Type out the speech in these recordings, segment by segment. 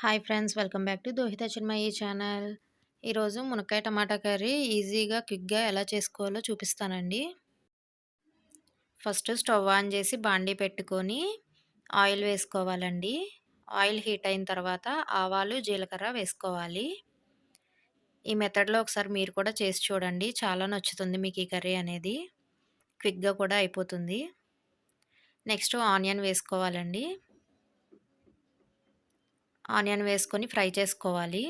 Hi friends welcome back to Dohita Chinmayya channel ఈరోజు మునక్కాయ టమాటా curry ఈజీగా క్విక్గా ఎలా చేసుకోవాలో చూపిస్తానండి. ఫస్ట్ స్టవ్ ఆన్ చేసి బాండీ పెట్టుకొని ఆయిల్ వేసుకోవాలండి. ఆయిల్ హీట్ అయిన తర్వాత ఆవాలు జీలకర్ర వేసుకోవాలి. ఈ మెథడ్లో ఒకసారి మీరు కూడా చేసి చూడండి చాలా నచ్చుతుంది మీకు ఈ కర్రీ అనేది. క్విక్గా కూడా అయిపోతుంది. నెక్స్ట్ ఆనియన్ వేసుకోవాలండి. ఆనియన్ వేసుకొని ఫ్రై చేసుకోవాలి.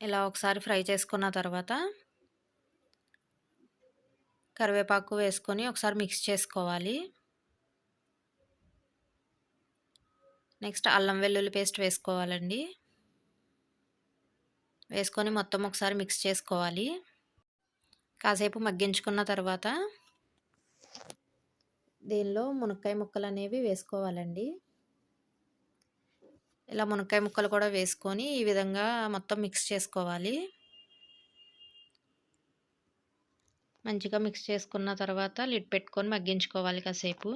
ఇలా ఒకసారి ఫ్రై చేసుకున్న తర్వాత కరివేపాకు వేసుకొని ఒకసారి మిక్స్ చేసుకోవాలి. నెక్స్ట్ అల్లం వెల్లుల్లి పేస్ట్ వేసుకోవాలండి. వేసుకొని మొత్తం ఒకసారి మిక్స్ చేసుకోవాలి. కాసేపు మగ్గించుకున్న తర్వాత దీనిలో మునక్కాయ ముక్కలు అనేవి వేసుకోవాలండి. ఇలా మునక్కాయ ముక్కలు కూడా వేసుకొని ఈ విధంగా మొత్తం మిక్స్ చేసుకోవాలి. మంచిగా మిక్స్ చేసుకున్న తర్వాత లిడ్ పెట్టుకొని మగ్గించుకోవాలి కాసేపు.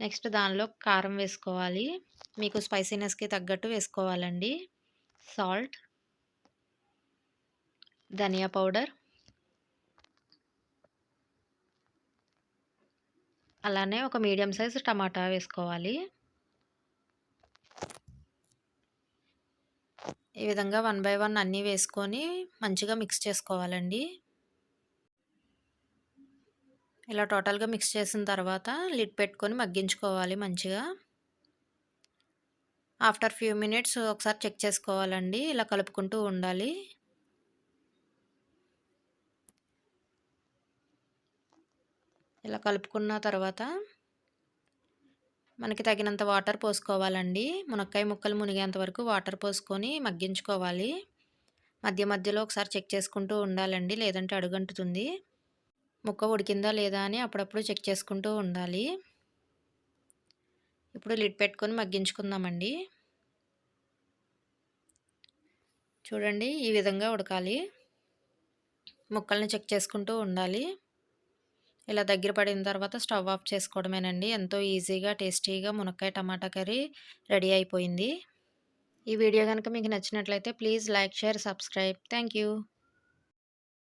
నెక్స్ట్ దానిలో కారం వేసుకోవాలి. మీకు స్పైసీనెస్కి తగ్గట్టు వేసుకోవాలండి. సాల్ట్ ధనియా పౌడర్ అలానే ఒక మీడియం సైజ్ టమాటా వేసుకోవాలి. ఈ విధంగా వన్ బై వన్ అన్నీ వేసుకొని మంచిగా మిక్స్ చేసుకోవాలండి. ఇలా టోటల్గా మిక్స్ చేసిన తర్వాత లిడ్ పెట్టుకొని మగ్గించుకోవాలి మంచిగా. ఆఫ్టర్ ఫ్యూ మినిట్స్ ఒకసారి చెక్ చేసుకోవాలండి ఇలా కలుపుకుంటూ ఉండాలి. ఇలా కలుపుకున్న తర్వాత మనకి తగినంత వాటర్ పోసుకోవాలండి. మునక్కాయ ముక్కలు మునిగేంత వరకు వాటర్ పోసుకొని మగ్గించుకోవాలి. మధ్య మధ్యలో ఒకసారి చెక్ చేసుకుంటూ ఉండాలండి లేదంటే అడుగంటుతుంది. ముక్క ఉడికిందా లేదా అని అప్పుడప్పుడు చెక్ చేసుకుంటూ ఉండాలి. ఇప్పుడు లిడ్ పెట్టుకొని మగ్గించుకుందామండి. చూడండి ఈ విధంగా ఉడకాలి. ముక్కల్ని చెక్ చేసుకుంటూ ఉండాలి. ఇలా దగ్గర పడిన తర్వాత స్టవ్ ఆఫ్ చేసుకోవడమేనండి. ఎంతో ఈజీగా టేస్టీగా మునక్కాయ టమాటా కర్రీ రెడీ అయిపోయింది. ఈ వీడియో కనుక మీకు నచ్చినట్లయితే please like share subscribe. Thank